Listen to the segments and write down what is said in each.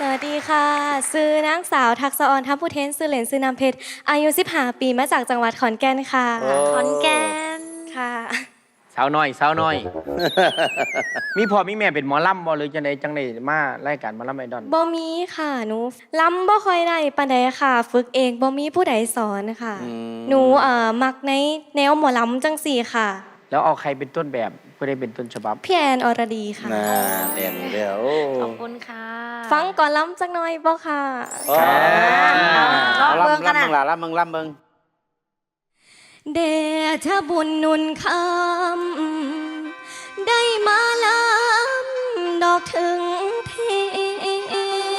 สวัสดีค่ะ ซื้อนางสาวทักษะออนทัพผู้เทนซื้อเหรนซื้อนำเพชร อายุ15ปีมาจากจังหวัดขอนแก่นค่ะ โอ้ ขอนแก่นค่ะ สาวน้อยสาวน้อย มีพ่อมีแม่เป็นหมอลำบ่หรือจังไดจังไดมารายการหมอลำไอดอลบ่มีค่ะหนูลำบ่ค่อยได้ปานใดค่ะ ฝึกเองบ่มีผู้ใดสอนค่ะ อืม หนูเอ่อมักในแนวหมอลำจังสี่ค่ะ แล้วเอาใครเป็นต้นแบบเพื่อได้เป็นต้นฉบับ พี่แอนอรดีค่ะ น่าเด่นเดียวโอ้ขอบคุณค่ะ ฟังก่อนล้ำจักหน่อยบ่ค่ะโอ้ลองเบิ่งกันลำนะเบิ่งล่ะลำเบิ่งลำเบิ่งเดชะบุญหนุนคำได้มาลำดอกถึงที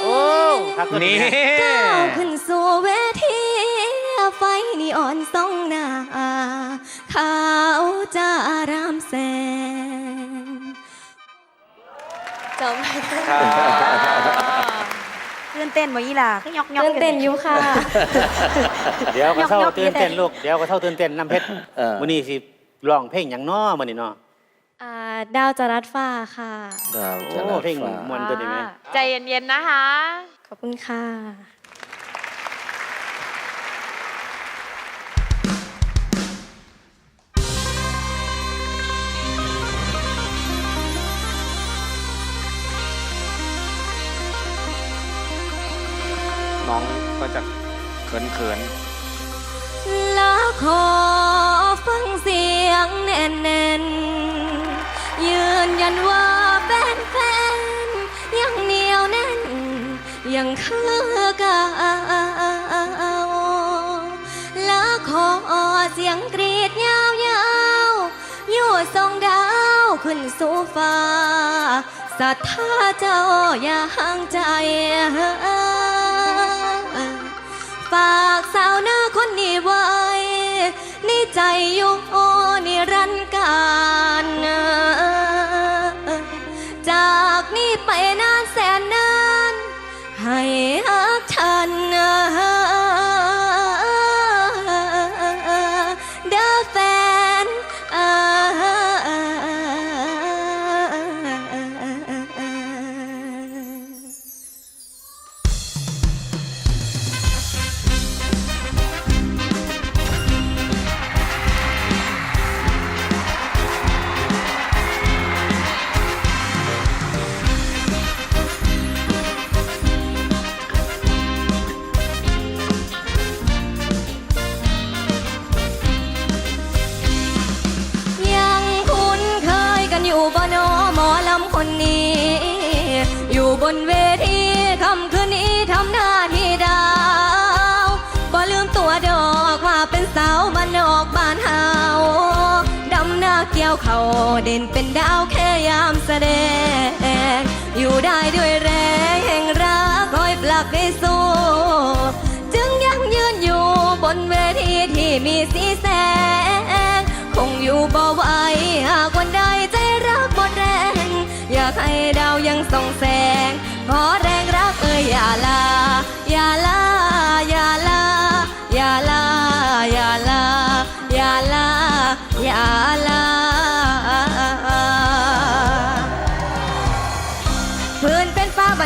โอ้ทักตัวนี่ก้าวขึ้นสู่เวทีไฟนีออนส่องหน้าขาวจะอารามแสง จำไม่ได้ครับตื่นเต้นบ่ยี่ล่ะคือยอกยอกตื่นเต้นอยู่ค่ะ เดี๋ยวก็เท่ายกๆตื่นเต้นเลยลูก เดี๋ยวก็เท่าตื่นเต้นน้ำเพชรเออมื้อนี้สิร้องเพลงหยังน้อมื้อนี้เนาะอ่าดาวจรัสฟ้าค่ะดาวโอ้จะรัดเพลงฟ้าม่วนตัวนี้ไหมใจเย็นๆนะคะ ขอบคุณค่ะ น้องก็จะเขินเขินแล้วขอฟังเสียงแน่นๆยืนยันว่าเป็นแฟนยังเหนียวแน่น ยังคือเก่าแล้วขอเสียงกรีดยาวๆอยู่ส่องดาวขึ้นสู่ฟ้าศรัทธาเจ้าอย่าห่างใจ ฝากสาวหน้าคนนี้ไว้ ในใจอยู่นิรันดร์กา อยู่บ่นอหมอลำคนนี้ อยู่บนเวทีคำคืนนี้ทำหน้าที่ดาวบ่ลืมตัวดอกว่าเป็นสาวบ้านนอกบ้านเฮาดำหน้าเกี่ยวเขาเด่นเป็นดาวแค่ยามแสดง อยู่ได้ด้วย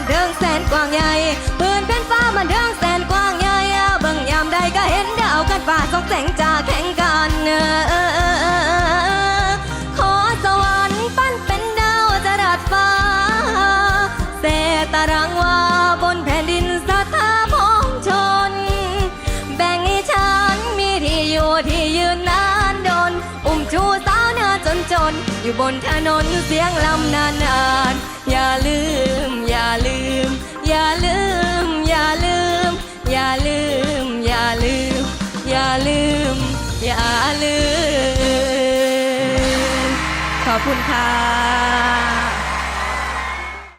เป็นฟ้าบันเทิงแสนกว้างใหญ่พื้นเป็นฟ้าบันเทิงแสนกว้างใหญ่เบิ่งยามใดก็เห็นดาวกันฟ้าสองแสงจะแข่งกันขอสวรรค์ปั้นเป็นดาวจะดัดฟ้าเศษตารางว่าบนแผ่นดินสถาพองชน แบ่งให้ฉันมีที่อยู่ที่ยืนนานดน อุ้มชูสาวหน้าจนจน อยู่บนถนนเสียงลำนานนานๆอย่า อย่าลืม ขอบคุณค่ะ